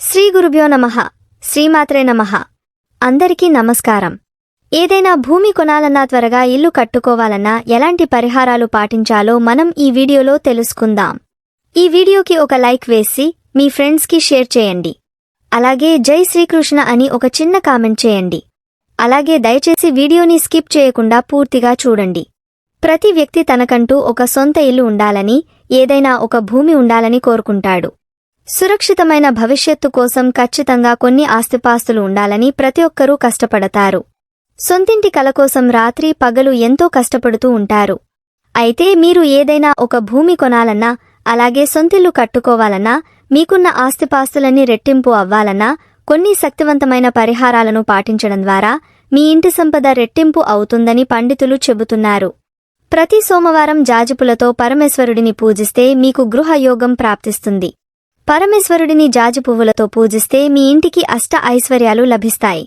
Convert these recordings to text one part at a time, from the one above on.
శ్రీ గురుభ్యో నమః. శ్రీమాత్రే నమః. అందరికీ నమస్కారం. ఏదైనా భూమి కొనాలన్నా త్వరగా ఇల్లు కట్టుకోవాలన్నా ఎలాంటి పరిహారాలు పాటించాలో మనం ఈ వీడియోలో తెలుసుకుందాం. ఈ వీడియోకి ఒక లైక్ వేసి మీ ఫ్రెండ్స్కి షేర్ చేయండి. అలాగే జై శ్రీకృష్ణ అని ఒక చిన్న కామెంట్ చేయండి. అలాగే దయచేసి వీడియోని స్కిప్ చేయకుండా పూర్తిగా చూడండి. ప్రతి వ్యక్తి తనకంటూ ఒక సొంత ఇల్లు ఉండాలని ఏదైనా ఒక భూమి ఉండాలని కోరుకుంటాడు. సురక్షితమైన భవిష్యత్తు కోసం ఖచ్చితంగా కొన్ని ఆస్తిపాస్తులు ఉండాలని ప్రతి ఒక్కరూ కష్టపడతారు. సొంతింటి కల కోసం రాత్రి పగలు ఎంతో కష్టపడుతూ ఉంటారు. అయితే మీరు ఏదైనా ఒక భూమి కొనాలన్నా అలాగే సొంతిల్లు కట్టుకోవాలన్నా మీకున్న ఆస్తిపాస్తులన్నీ రెట్టింపు అవ్వాలన్నా కొన్ని శక్తివంతమైన పరిహారాలను పాటించడం ద్వారా మీ ఇంటి సంపద రెట్టింపు అవుతుందని పండితులు చెబుతున్నారు. ప్రతి సోమవారం జాజిపులతో పరమేశ్వరుడిని పూజిస్తే మీకు గృహయోగం ప్రాప్తిస్తుంది. పరమేశ్వరుడిని జాజి పువ్వులతో పూజిస్తే మీ ఇంటికి అష్ట ఐశ్వర్యాలు లభిస్తాయి.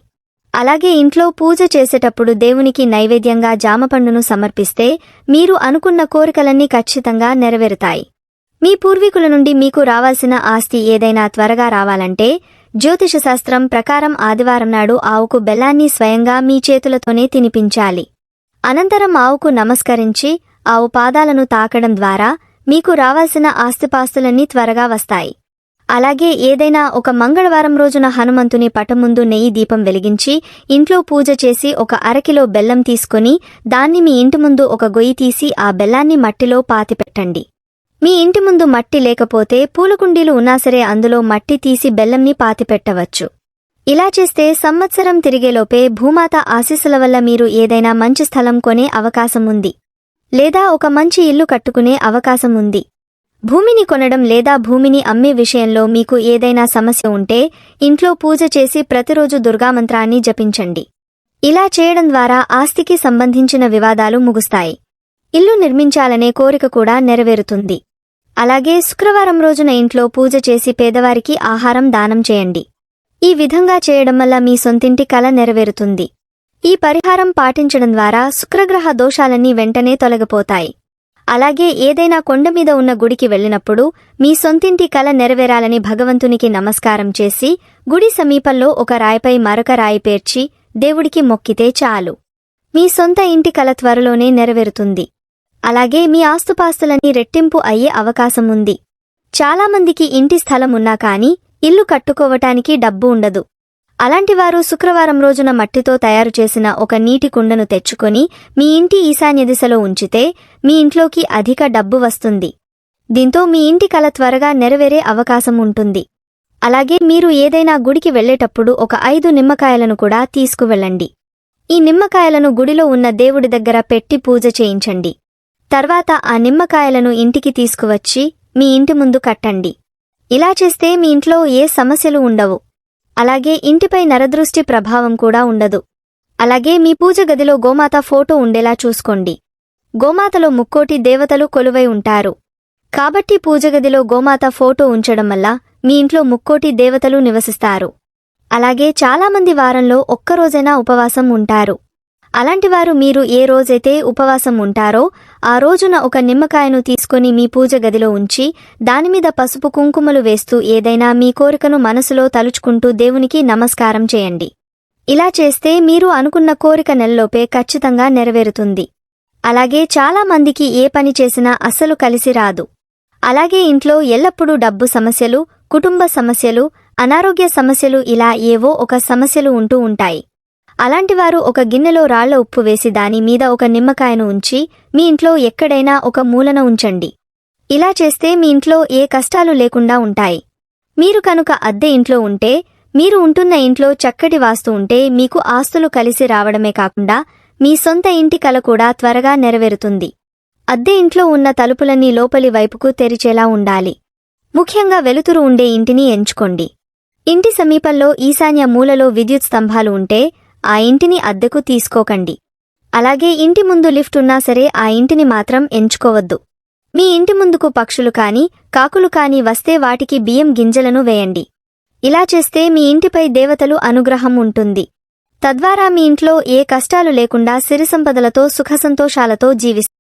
అలాగే ఇంట్లో పూజ చేసేటప్పుడు దేవునికి నైవేద్యంగా జామపండును సమర్పిస్తే మీరు అనుకున్న కోరికలన్నీ ఖచ్చితంగా నెరవేరుతాయి. మీ పూర్వీకుల నుండి మీకు రావాల్సిన ఆస్తి ఏదైనా త్వరగా రావాలంటే జ్యోతిషశాస్త్రం ప్రకారం ఆదివారం నాడు ఆవుకు బెల్లాన్ని స్వయంగా మీ చేతులతోనే తినిపించాలి. అనంతరం ఆవుకు నమస్కరించి ఆవు పాదాలను తాకడం ద్వారా మీకు రావాల్సిన ఆస్తిపాస్తులన్నీ త్వరగా వస్తాయి. అలాగే ఏదైనా ఒక మంగళవారం రోజున హనుమంతుని పట ముందు నెయ్యి దీపం వెలిగించి ఇంట్లో పూజ చేసి ఒక అరకిలో బెల్లం తీసుకొని దాన్ని మీ ఇంటి ముందు ఒక గొయ్యి తీసి ఆ బెల్లాన్ని మట్టిలో పాతిపెట్టండి మీ ఇంటి ముందు మట్టి లేకపోతే పూలకుండీలు ఉన్నా సరే అందులో మట్టి తీసి బెల్లంని పాతిపెట్టవచ్చు ఇలా చేస్తే సంవత్సరం తిరిగేలోపే భూమాత ఆశీస్సుల వల్ల మీరు ఏదైనా మంచి స్థలం కొనే అవకాశం ఉంది. లేదా ఒక మంచి ఇల్లు కట్టుకునే అవకాశం ఉంది. భూమిని కొనడం లేదా భూమిని అమ్మే విషయంలో మీకు ఏదైనా సమస్య ఉంటే ఇంట్లో పూజ చేసి ప్రతిరోజు దుర్గామంత్రాన్ని జపించండి. ఇలా చేయడం ద్వారా ఆస్తికి సంబంధించిన వివాదాలు ముగుస్తాయి. ఇల్లు నిర్మించాలనే కోరిక కూడా నెరవేరుతుంది. అలాగే శుక్రవారం రోజున ఇంట్లో పూజ చేసి పేదవారికి ఆహారం దానం చేయండి. ఈ విధంగా చేయడం వల్ల మీ సొంతింటి కల నెరవేరుతుంది. ఈ పరిహారం పాటించడం ద్వారా శుక్రగ్రహ దోషాలన్నీ వెంటనే తొలగిపోతాయి. అలాగే ఏదైనా కొండ మీద ఉన్న గుడికి వెళ్ళినప్పుడు మీ సొంతింటి కల నెరవేరాలని భగవంతునికి నమస్కారం చేసి గుడి సమీపంలో ఒక రాయిపై మరొక రాయి పేర్చి దేవుడికి మొక్కితే చాలు. మీ సొంత ఇంటి కల త్వరలోనే నెరవేరుతుంది. అలాగే మీ ఆస్తుపాస్తులన్నీ రెట్టింపు అయ్యే అవకాశం ఉంది. చాలామందికి ఇంటి స్థలం ఉన్నా కాని ఇల్లు కట్టుకోవటానికి డబ్బు ఉండదు. అలాంటివారు శుక్రవారం రోజున మట్టితో తయారు చేసిన ఒక నీటి కుండను తెచ్చుకొని మీ ఇంటి ఈశాన్య దిశలో ఉంచితే మీ ఇంట్లోకి అధిక డబ్బు వస్తుంది. దీంతో మీ ఇంటి కల త్వరగా నెరవేరే అవకాశం ఉంటుంది. అలాగే మీరు ఏదైనా గుడికి వెళ్ళేటప్పుడు ఒక ఐదు నిమ్మకాయలను కూడా తీసుకువెళ్ళండి. ఈ నిమ్మకాయలను గుడిలో ఉన్న దేవుడి దగ్గర పెట్టి పూజ చేయించండి. తర్వాత ఆ నిమ్మకాయలను ఇంటికి తీసుకువచ్చి మీ ఇంటి ముందు కట్టండి. ఇలా చేస్తే మీ ఇంట్లో ఏ సమస్యలు ఉండవు. అలాగే ఇంటిపై నరదృష్టి ప్రభావం కూడా ఉండదు. అలాగే మీ పూజ గదిలో గోమాత ఫోటో ఉండేలా చూసుకోండి. గోమాతలో ముక్కోటి దేవతలు కొలువై ఉంటారు. కాబట్టి పూజగదిలో గోమాత ఫోటో ఉంచడం వల్ల మీ ఇంట్లో ముక్కోటి దేవతలు నివసిస్తారు. అలాగే చాలామంది వారంలో ఒక్కరోజైనా ఉపవాసం ఉంటారు. అలాంటివారు మీరు ఏ రోజైతే ఉపవాసం ఉంటారో ఆ రోజున ఒక నిమ్మకాయను తీసుకొని మీ పూజ గదిలో ఉంచి దానిమీద పసుపు కుంకుమలు వేస్తూ ఏదైనా మీ కోరికను మనసులో తలుచుకుంటూ దేవునికి నమస్కారం చేయండి. ఇలా చేస్తే మీరు అనుకున్న కోరిక నెలలోపే ఖచ్చితంగా నెరవేరుతుంది. అలాగే చాలా మందికి ఏ పని చేసినా అస్సలు కలిసి రాదు. అలాగే ఇంట్లో ఎల్లప్పుడూ డబ్బు సమస్యలు కుటుంబ సమస్యలు అనారోగ్య సమస్యలు ఇలా ఏవో ఒక సమస్యలు ఉంటూ ఉంటాయి. అలాంటివారు ఒక గిన్నెలో రాళ్ళ ఉప్పు వేసి దాని మీద ఒక నిమ్మకాయను ఉంచి మీ ఇంట్లో ఎక్కడైనా ఒక మూలన ఉంచండి. ఇలా చేస్తే మీ ఇంట్లో ఏ కష్టాలు లేకుండా ఉంటాయి. మీరు కనుక అద్దె ఇంట్లో ఉంటే మీరు ఉంటున్న ఇంట్లో చక్కటి వాస్తు ఉంటే మీకు ఆస్తులు కలిసి రావడమే కాకుండా మీ సొంత ఇంటి కల కూడా త్వరగా నెరవేరుతుంది. అద్దె ఇంట్లో ఉన్న తలుపులన్నీ లోపలి వైపుకు తెరిచేలా ఉండాలి. ముఖ్యంగా వెలుతురు ఉండే ఇంటిని ఎంచుకోండి. ఇంటి సమీపంలో ఈశాన్య మూలలో విద్యుత్ స్తంభాలు ఉంటే ఆ ఇంటిని అద్దెకు తీసుకోకండి. అలాగే ఇంటి ముందు లిఫ్ట్ ఉన్నా సరే ఆ ఇంటిని మాత్రం ఎంచుకోవద్దు. మీ ఇంటి ముందుకు పక్షులు కాని కాకులు కాని వస్తే వాటికి బియ్యం గింజలను వేయండి. ఇలా చేస్తే మీ ఇంటిపై దేవతలు అనుగ్రహం ఉంటుంది. తద్వారా మీ ఇంట్లో ఏ కష్టాలు లేకుండా సిరిసంపదలతో సుఖసంతోషాలతో జీవిస్తారు.